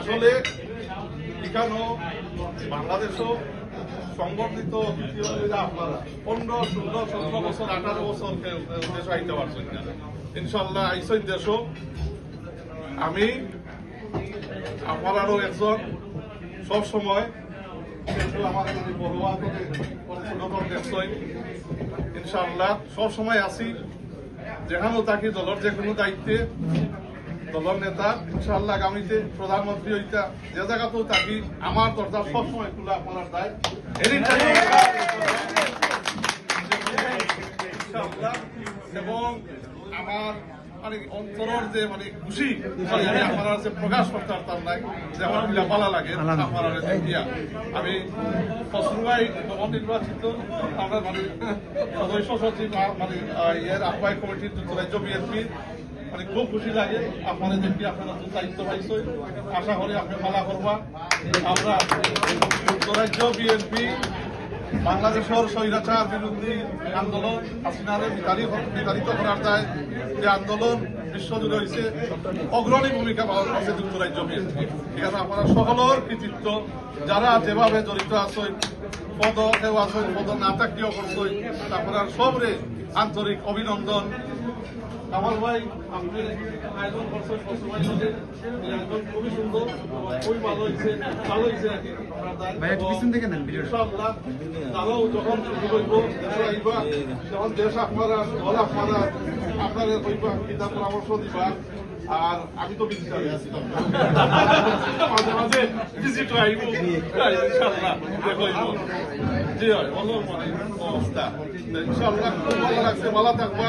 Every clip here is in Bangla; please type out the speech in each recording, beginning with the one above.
আসলে এখানেও বাংলাদেশও সংগঠিত পনেরো, ষোলো, সতেরো বছর, আঠারো বছর কেউ আইতে পারছেন ইনশাল্লাহ আইসই দেশও আমি আপনারও একজন সব সময় ইনশাআল্লাহ সব সময় আছি যেখানেও থাকি, দলের যে কোনো দায়িত্বে দলের নেতা, ইনশাআল্লাহ আগামীতে প্রধানমন্ত্রী হইতা যে জায়গাতেও থাকি, আমার দরজা সবসময় খোলা আপনার দায়। এবং আমার মানে অন্তরের যে মানে খুশি আমি আপনারা যে প্রকাশ করতে পারতাম নাই, যে আমার কিলা ভালো লাগে দেখিয়া আমি ফসলবাই নবনির্বাচিত, আমরা মানে সদস্য সচিব মানে ইয়ের আহ্বায়ক কমিটির যুক্তরাজ্য বিএনপি মানে খুব খুশি লাগে। আপনাদের দেখি আপনারা দায়িত্ব পাইছে আশা করি আপনি ভালো করবা। আমরা যুক্তরাজ্য বিএনপি বাংলাদেশের স্বৈরাচার বিরোধী আন্দোলন হাসিনারে বিতাড়িত করার দায় যে আন্দোলন বিশ্বজুড়ে হয়েছে অগ্রণী ভূমিকা পালন করছে যুক্তরাজ্য বিএনপি এখানে আপনারা সকলের কৃতিত্ব, যারা যেভাবে জড়িত আছে পদ কেউ আছে পদ না থাকলেও করছে আপনার সবরে আন্তরিক অভিনন্দন। কামাল ভাই আপনি আয়োজন করছেন নদীর আয়োজন খুবই সুন্দর খুবই ভালো হয়েছে ভালো হয়েছে আর কি। যখন দেশ আপনারা দল আপনারা আপনাদের কইবা কিতাব পরামর্শ দিবা আর আমি তো বিজি আছি মাঝে মাঝে ভিজিট আইব ইনশাআল্লাহ জি হয়। অবস্থা। ইনশাআল্লাহ ভালো লাগছে। ভালো থাকবা।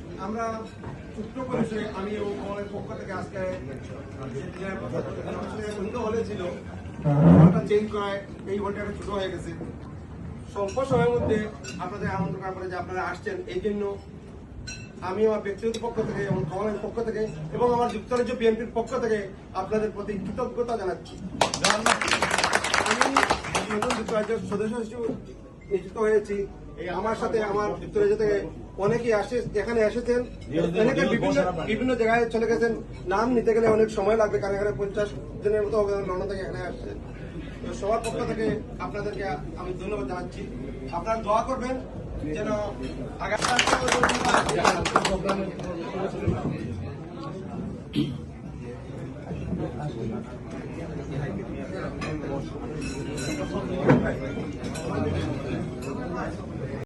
আমরা ছোট্ট পরিসরে আমি ও মলের পক্ষ থেকে আজকে সুন্দর হলে ছিল হলটা চেঞ্জ করায়, এই একটা ছোট হয়ে গেছে। স্বল্প সময়ের মধ্যে আপনাদের আমন্ত্রণ করে যে আপনারা আসছেন, এই জন্য আমি আমার ব্যক্তিগত পক্ষ থেকে এবং কমলের পক্ষ থেকে এবং আমার যুক্তরাজ্য বিএনপির পক্ষ থেকে আপনাদের প্রতি কৃতজ্ঞতা জানাচ্ছি। আমি নতুন যুক্তরাজ্যের সদস্য হিসেবে নিযুক্ত হয়েছি। এই আমার সাথে আমার যুক্তরাজ্য থেকে অনেকেই আসে এখানে এসেছেন অনেকে বিভিন্ন বিভিন্ন জায়গায় চলে গেছেন। নাম নিতে গেলে অনেক সময় লাগবে কারণ এখানে পঞ্চাশ জনের মতো লন্ডন থেকে এখানে আসছেন। তো সবার পক্ষ থেকে আপনাদেরকে আমি ধন্যবাদ জানাচ্ছি। আপনারা দোয়া করবেন যেন আগামী